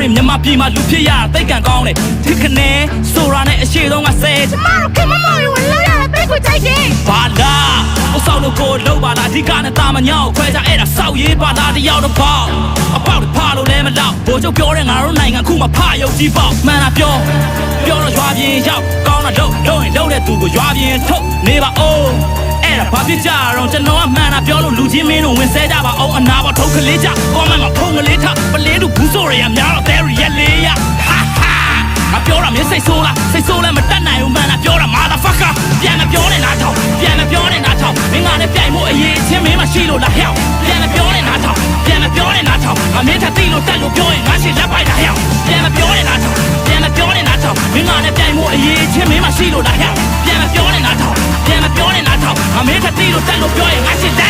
ပြည်မှာလူဖြစ်ရတာသိတ်ကန်ကောင်းတယ်ဒီခနဲဆိုတာနဲ့အရှိဆုံးကဆဲကျမတို့ခင်မမော်ရီဝင်လို့ရတဲ့တိတ်ကိုကြိုက်တယ်ဘာလားအဆောက်လို့ကိုလုံးပါလားအဓိကနဲ့တာမညောင်းခွဲကြအဲ့ဒါစောက်ရေးပါလားတယောက်တော့ပေါ့အပေါက်ဖားလို့လည်းမတော့ဘိုးချုပ်ပြောတဲ့ငါတို့နိုင်ငံခုမှဖားရုပ်ကြီးပေါ့မှန်တာပြောပြောတော့ရွာပြင်ရောက်ကောင်းတာလုံးလုံးရင်လုံးတဲ့သူကိုရွာပြင်ထုတ်နေပါဦး အဲ့ဒါဘာဖြစ်ကြတော့ကျွန်တော်ကမှန်တာပြောလို့လူချင်းမင်းတို့ဝင်ဆဲကြပါအောင်အနာပေါ်ထုတ်ကလေးကြကောမန့်မှာဖုန်းကလေးထပလေးတို့ဘူးဆိုရရများတော့ there ရလေးရဟာဟာငါပြောတာမင်းစိတ်ဆိုးလားစိတ်ဆိုးလည်းမတတ်နိုင်ဘူးမှန်တာပြောတာ motherfucker ပြန်မပြောနဲ့နားထောင်ပြန်မပြောနဲ့နားထောင်မင်းကလည်းပြိုင်ဖို့အရေးချင်းမင်းမရှိလို့လားဟဲ့ပြန်မပြောနဲ့နားထောင်ပြန်မပြောနဲ့နားထောင်ငါမင်းထပ်သိလို့တက်လို့ပြောရင်ငါရှိလက်ပိုက်တာဟဲ့ပြန်မပြောနဲ့နားထောင်ပြန်မပြောနဲ့နားထောင်မင်းကလည်းပြိုင်ဖို့အရေးချင်းမင်းမရှိလို့လားဟဲ့ပြန်မပြောနဲ့နားထောင် ပြန်မပြောနဲ့နားထောင်ငါမင်းထပ်သိလို့တက်လို့ပြောရင်ငါရှိလက်ကို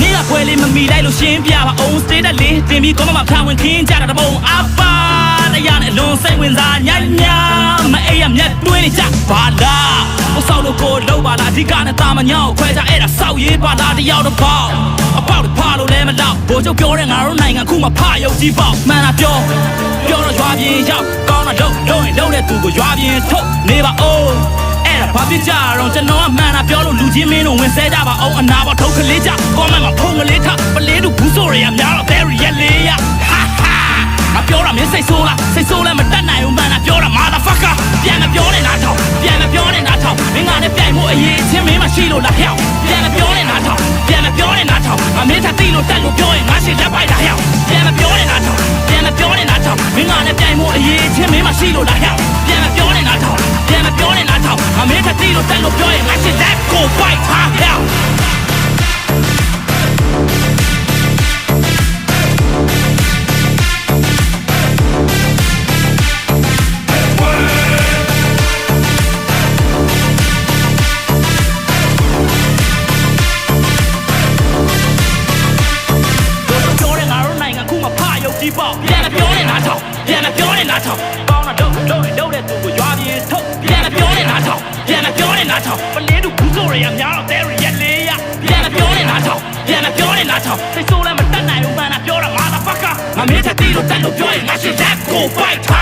နေ့ကခွဲလေးမမီလိုက်လို့ရှင်းပြပါအောင် stay တက်လေးတင်ပြီးကောမမဖျားဝင်ခင်းကြတာတပုံအပါတရားနဲ့အလွန်စိတ်ဝင်စားညညမအေးရမျက်တွင်းနေကြဘာလားဟိုဆောက်လို့ကိုလုံးပါလားအဓိကနဲ့တာမညောင်းခွဲကြအဲ့ဒါစောက်ရေးပါလားတယောက်တော့ပေါ့အပေါက်ဖားလို့လည်းမတော့ဘိုးချုပ်ပြောတဲ့ငါတို့နိုင်ငံခုမှဖားရုပ်ကြီးပေါ့မှန်တာပြောပြောတော့ရွာပြင်ရောက်ကောင်းတာလုံးလုံးရင်လုံးတဲ့သူကိုရွာပြင်ထုတ်နေပါဦးအဲ့ဒါ ဘာဖြစ်ကြတော့ကျွန်တော်ကမှန်တာပြောလို့လူချင်းမင်းတို့ဝင်ဆဲကြပါအောင်အနာပေါ်ထုတ်ကလေးကြကောမန့်မှာဖုန်းကလေးထပလေးတို့ဘူးဆိုရရများတော့ there ရလေးရဟာဟာငါပြောတာမင်းစိတ်ဆိုးလားစိတ်ဆိုးလည်းမတတ်နိုင်ဘူးမှန်တာပြောတာ motherfucker ပြန်မပြောနဲ့နားထောင်ပြန်မပြောနဲ့နားထောင်မင်းကလည်းပြိုင်ဖို့အရေးချင်းမင်းမရှိလို့လားဟဲ့ပြန်မပြောနဲ့နားထောင်ပြန်မပြောနဲ့နားထောင်ငါမင်းထပ်သိလို့တက်လို့ပြောရင်ငါရှိလက်ပိုက်တာဟဲ့ပြန်မပြောနဲ့နားထောင်ပြန်မပြောနဲ့နားထောင်မင်းကလည်းပြိုင်ဖို့အရေးချင်းမင်းမရှိလို့လားဟဲ့ပြန်မပြောနဲ့နားထောင် ပြန်မပြောနဲ့နားထောင်ငါမင်းထပ်သိလို့တက်လို့ပြောရင်ငါရှိလက်ကိုပိုက်တာဟဲ့ပြောတဲ့ငါတို့နိုင်ငံခုမှဖရုပ်ကြီးပေါ့ပြန်မပြောနဲ့နားထောင်ပြန်မပြောနဲ့နားထောင် န်မပြောနဲ့နားထောင်ပလေးတို့ဘူးဆိုရရများတော့ there ရလေးရပြန်မပြောနဲ့နားထောင်ပြန်မပြောနဲ့နားထောင်စိတ်ဆိုးလည်းမတတ်နိုင်ဘူးမှန်တာပြောတာ motherfucker ငါမင်းထက်တီးလို့တက်လို့ပြောရင်ငါရှင်းလက်ကို fight ထား yeah